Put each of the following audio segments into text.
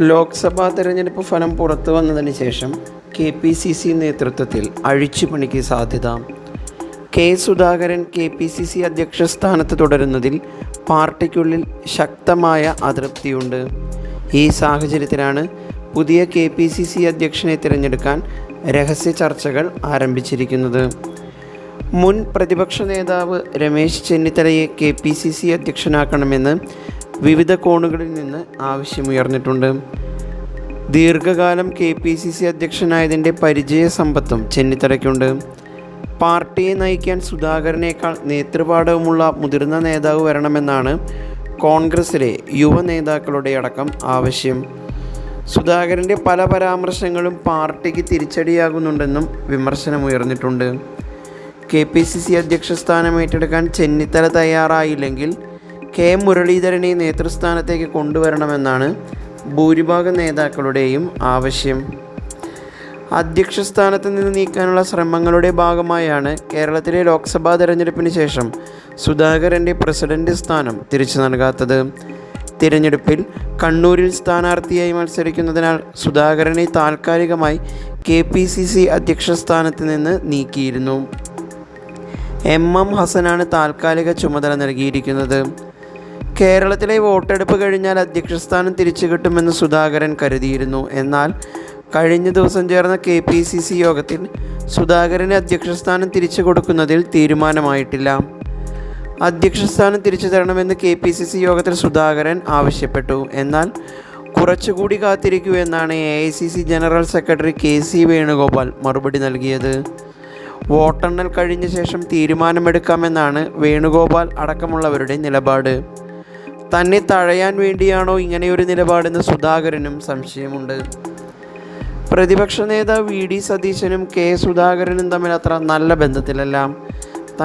ലോക്സഭാ തെരഞ്ഞെടുപ്പ് ഫലം പുറത്തു വന്നതിന് ശേഷം കെ പി സി സി നേതൃത്വത്തിൽ അഴിച്ചുപണിക്ക് സാധ്യത. K Sudhakaran K P C C അധ്യക്ഷ സ്ഥാനത്ത് തുടരുന്നതിൽ പാർട്ടിക്കുള്ളിൽ ശക്തമായ അതൃപ്തിയുണ്ട്. ഈ സാഹചര്യത്തിലാണ് പുതിയ കെ പി സി സി അധ്യക്ഷനെ തിരഞ്ഞെടുക്കാൻ രഹസ്യ ചർച്ചകൾ ആരംഭിച്ചിരിക്കുന്നത്. മുൻ പ്രതിപക്ഷ നേതാവ് രമേശ് ചെന്നിത്തലയെ കെ പി സി സി അധ്യക്ഷനാക്കണമെന്ന് വിവിധ കോണുകളിൽ നിന്ന് ആവശ്യമുയർന്നിട്ടുണ്ട്. ദീർഘകാലം കെ പി സി സി അധ്യക്ഷനായതിന്റെ പരിചയ സമ്പത്തും ചെന്നിത്തലയ്ക്കുണ്ട്. പാർട്ടിയെ നയിക്കാൻ സുധാകരനേക്കാൾ നേതൃപാഠവുമുള്ള മുതിർന്ന നേതാവ് വരണമെന്നാണ് കോൺഗ്രസിലെ യുവ നേതാക്കളുടെ അടക്കം ആവശ്യം. സുധാകരന്റെ പല പരാമർശങ്ങളും പാർട്ടിക്ക് തിരിച്ചടിയാകുന്നുണ്ടെന്നും വിമർശനമുയർന്നിട്ടുണ്ട്. കെ പി സി സി അധ്യക്ഷ സ്ഥാനം ഏറ്റെടുക്കാൻ ചെന്നിത്തല തയ്യാറായില്ലെങ്കിൽ കെ മുരളീധരനെ നേതൃസ്ഥാനത്തേക്ക് കൊണ്ടുവരണമെന്നാണ് ഭൂരിഭാഗം നേതാക്കളുടെയും ആവശ്യം. അധ്യക്ഷ സ്ഥാനത്ത് നിന്ന് നീക്കാനുള്ള ശ്രമങ്ങളുടെ ഭാഗമായാണ് കേരളത്തിലെ ലോക്സഭാ തെരഞ്ഞെടുപ്പിന് ശേഷം സുധാകരന്റെ പ്രസിഡന്റ് സ്ഥാനം തിരിച്ചു നൽകാത്തത്. തിരഞ്ഞെടുപ്പിൽ കണ്ണൂരിൽ സ്ഥാനാർത്ഥിയായി മത്സരിക്കുന്നതിനാൽ സുധാകരനെ താൽക്കാലികമായി കെ പി സി സി അധ്യക്ഷ സ്ഥാനത്ത് നിന്ന് നീക്കിയിരുന്നു. എം എം ഹസനാണ് താൽക്കാലിക ചുമതല നൽകിയിരിക്കുന്നത്. കേരളത്തിലെ വോട്ടെടുപ്പ് കഴിഞ്ഞാൽ അധ്യക്ഷസ്ഥാനം തിരിച്ചു കിട്ടുമെന്ന് സുധാകരൻ കരുതിയിരുന്നു. എന്നാൽ കഴിഞ്ഞ ദിവസം ചേർന്ന കെ പി സി സി യോഗത്തിൽ സുധാകരന് അധ്യക്ഷസ്ഥാനം തിരിച്ചു കൊടുക്കുന്നതിൽ തീരുമാനമായിട്ടില്ല. അധ്യക്ഷസ്ഥാനം തിരിച്ചു തരണമെന്ന് കെ പി സി സി യോഗത്തിൽ സുധാകരൻ ആവശ്യപ്പെട്ടു. എന്നാൽ കുറച്ചുകൂടി കാത്തിരിക്കൂ എന്നാണ് A I C C general secretary K C Venugopal മറുപടി നൽകിയത്. വോട്ടെണ്ണൽ കഴിഞ്ഞ ശേഷം തീരുമാനമെടുക്കാമെന്നാണ് വേണുഗോപാൽ അടക്കമുള്ളവരുടെ നിലപാട്. തന്നെ തഴയാൻ വേണ്ടിയാണോ ഇങ്ങനെയൊരു നിലപാടെന്ന് സുധാകരനും സംശയമുണ്ട്. പ്രതിപക്ഷ നേതാവ് വി. ഡി. സതീശനും കെ. സുധാകരനും തമ്മിൽ അത്ര നല്ല ബന്ധത്തിലല്ല.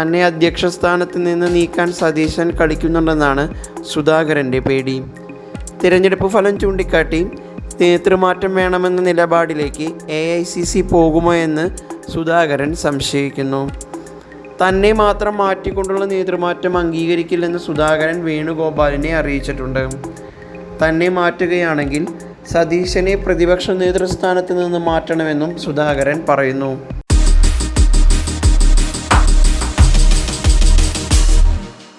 തന്നെ അധ്യക്ഷ സ്ഥാനത്ത് നിന്ന് നീക്കാൻ സതീശൻ കളിക്കുന്നുണ്ടെന്നാണ് സുധാകരന്റെ പേടി. തിരഞ്ഞെടുപ്പ് ഫലം ചൂണ്ടിക്കാട്ടി നേതൃമാറ്റം വേണമെന്ന നിലപാടിലേക്ക് എ ഐ സി സി പോകുമോ എന്ന് സുധാകരൻ സംശയിക്കുന്നു. തന്നെ മാത്രം മാറ്റിക്കൊണ്ടുള്ള നേതൃമാറ്റം അംഗീകരിക്കില്ലെന്ന് സുധാകരൻ വേണുഗോപാലിനെ അറിയിച്ചിട്ടുണ്ട്. തന്നെ മാറ്റുകയാണെങ്കിൽ സതീശനെ പ്രതിപക്ഷ നേതൃസ്ഥാനത്ത് നിന്ന് മാറ്റണമെന്നും സുധാകരൻ പറയുന്നു.